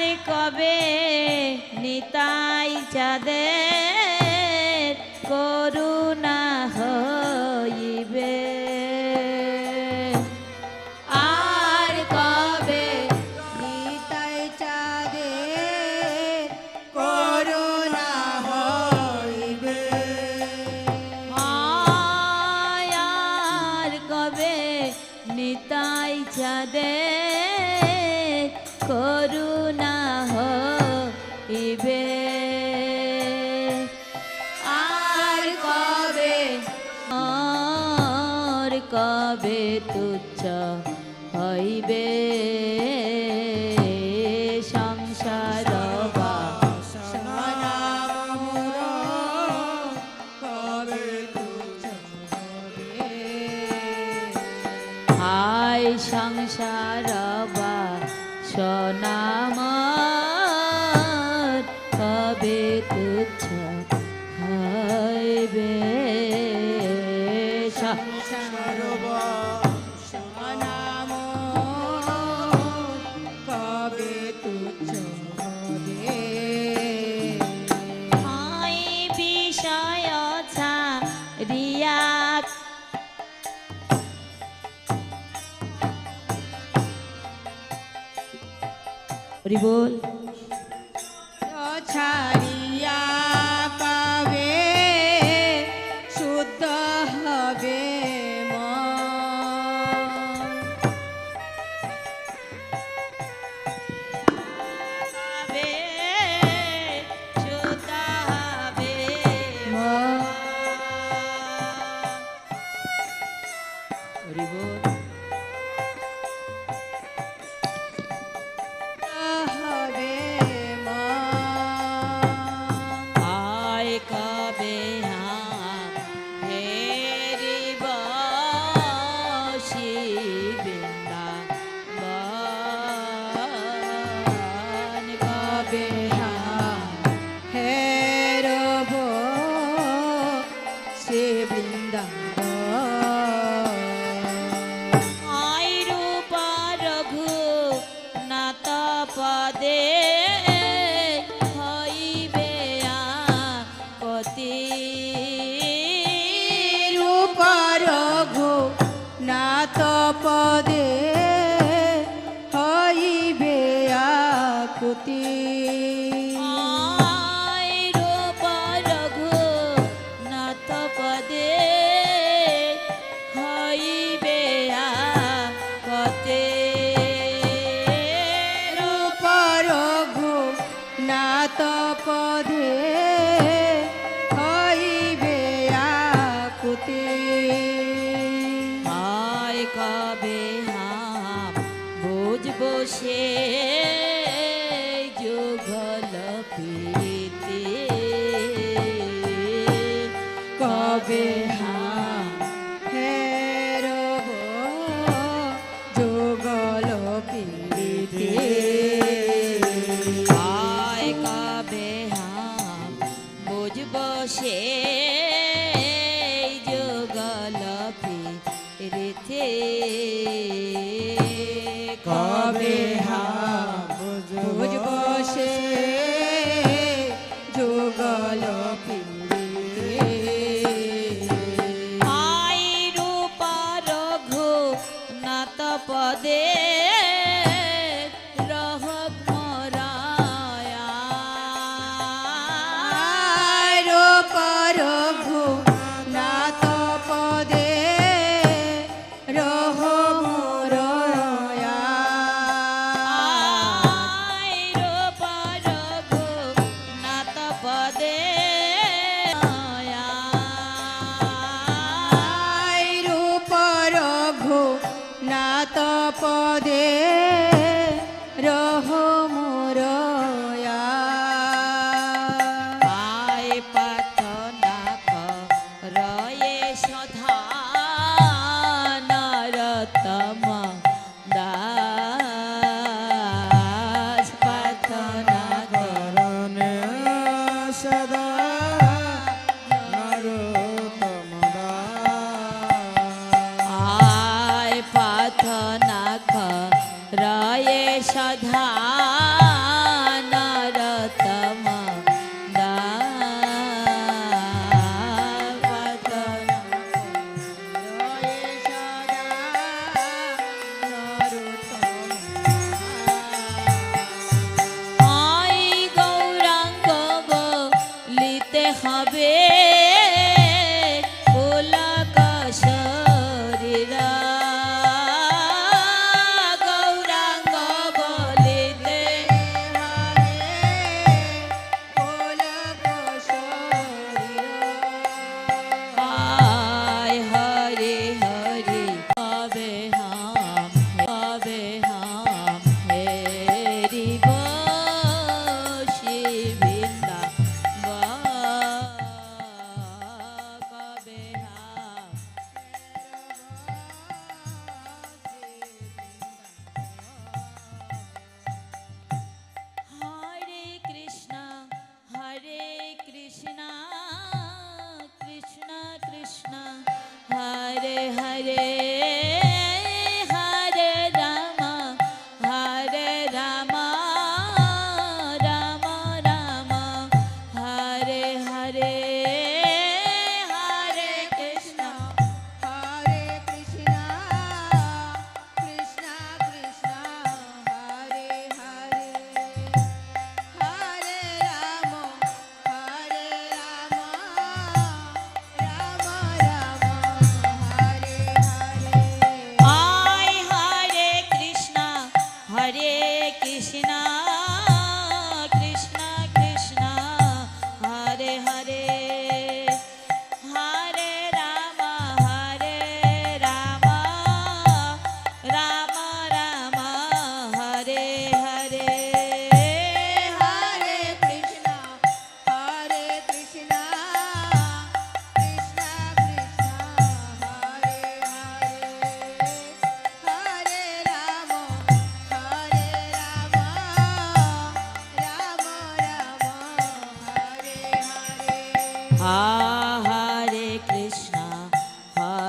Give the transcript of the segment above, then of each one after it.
আর কবে নিতাই চাঁদের করু সর্ব নাম কবে তুচ্ছ বিষয় রিয়া হরি বল। ছাড়ি Arrivederci. 的 a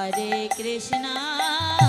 हरे कृष्णा।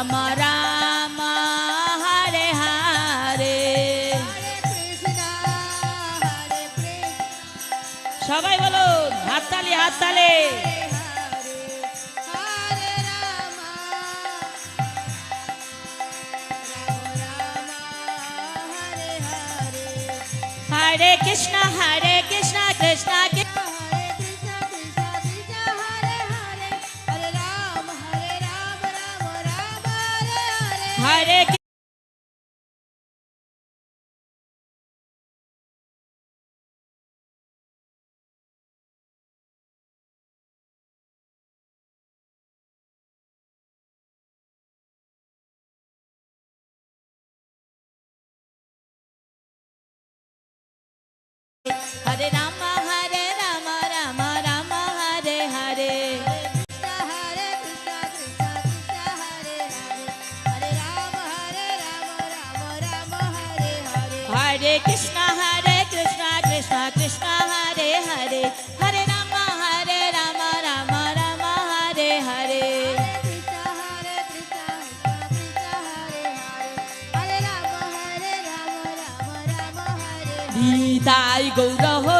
রাম রাম হরে হরে সবাই বলো হাততালি হাততালি। হরে কৃষ্ণ হরে কৃষ্ণ কৃষ্ণ haré que हरे कृष्णा हरे कृष्णा कृष्णा कृष्णा हरे हरे। हरे रामा हरे रामा रामा रामा हरे हरे। गीताई गौरव